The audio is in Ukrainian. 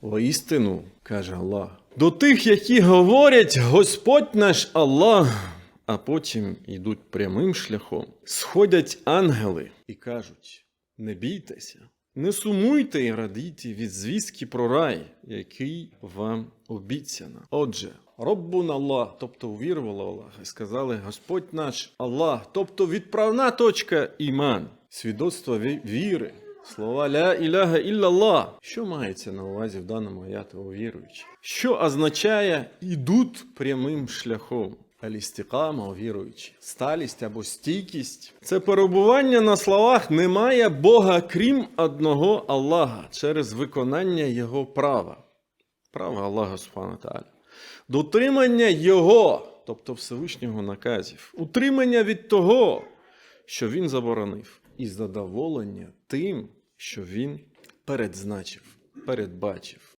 Воістину, каже Аллах, до тих, які говорять Господь наш Аллах, а потім йдуть прямим шляхом, сходять ангели і кажуть: не бійтеся, не сумуйте і радійте від звістки про рай, який вам обіцяно. Отже, Роббун Аллах, тобто увірували в Аллаха, і сказали Господь наш Аллах, тобто відправна точка іман, свідоцтво віри. Слова ля іляга іллаллах. Що мається на увазі в даному аяту віруючі? Що означає ідуть прямим шляхом? Алістикама віруючі. Сталість або стійкість. Це перебування на словах немає Бога крім одного Аллаха через виконання Його права. Права Аллаха Субхану Тааля. Дотримання Його, тобто Всевишнього наказів. Утримання від того, що він заборонив, і задоволення тим, що він передзначив, передбачив.